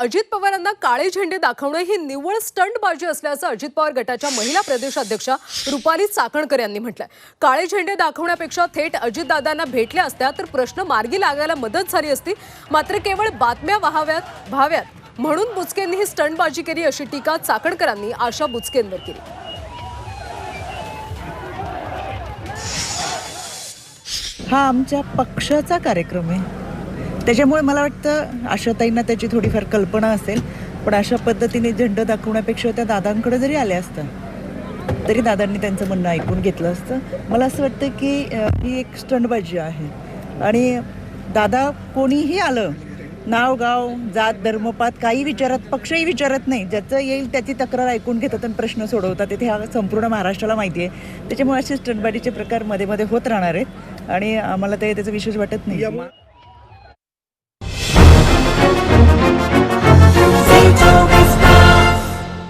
अजित पवारांना काळे झेंडे दाखवणं ही निव्वळ स्टंटबाजी असल्याचं अजित पवार गटाच्या महिला प्रदेशाध्यक्षा रुपाली चाकणकर यांनी म्हटलंय. काळे झेंडे दाखवण्यापेक्षा थेट अजितदादांना भेटल्या असत्या तर प्रश्न मार्गी लागायला मदत झाली असती. मात्र केवळ बातम्या व्हाव्यात व्हाव्यात. म्हणून बुचकेंनी ही स्टंटबाजी केली अशी टीका चाकणकरांनी आशा बुचकेंवर केली. हा आमच्या पक्षाचा कार्यक्रम आहे. त्याच्यामुळे मला वाटतं आशाताईंना त्याची थोडीफार कल्पना असेल पण अशा पद्धतीने झेंडं दाखवण्यापेक्षा त्या दादांकडे जरी आल्या असतं तरी दादांनी त्यांचं म्हणणं ऐकून घेतलं असतं. मला असं वाटतं की ही एक स्टंटबाजी आहे. आणि दादा कोणीही आलं नाव गाव जात धर्मपात काही विचारत पक्षही विचारत नाही. ज्याचं येईल त्याची तक्रार ऐकून घेतात आणि प्रश्न सोडवतात. तिथे हा संपूर्ण महाराष्ट्राला माहिती आहे. त्याच्यामुळे असे स्टंटबाजीचे प्रकारमध्ये मध्ये होत राहणार आहेत. आणि आम्हाला ते त्याचं विशेष वाटत नाही.